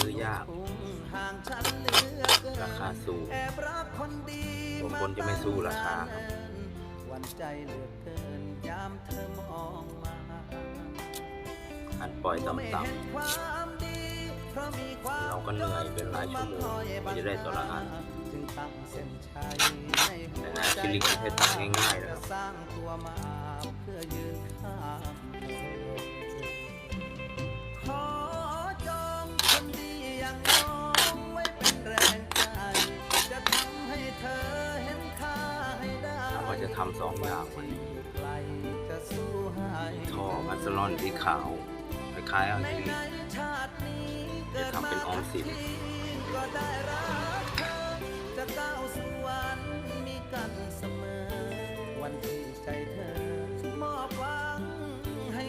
สูงมือยาก ราคาสูงแอบางคนจะไม่สู้ราคาวันใจเหลือเกินยามเธอมองมาอันปล่อยต่ำเห็นความดีเราก็เหนื่อยเป็นหลายชั่วโมงกว่าจะได้ต่ละอันจึงตั้งเส้นชัยในหัวแต่งานคลินิกใช่ตัดง่ายๆนะครับ จะทำสองอย่างวันนี้ไกลจะสู้ให้ท่อพัสลอนสีขาวคล้ายๆอะคริลิกชาตินี้เกิดจะทำเป็นออมสินก็ได้รักเธอจะก้าวสู่วันมีกันเสมอ วันที่ใจเธอ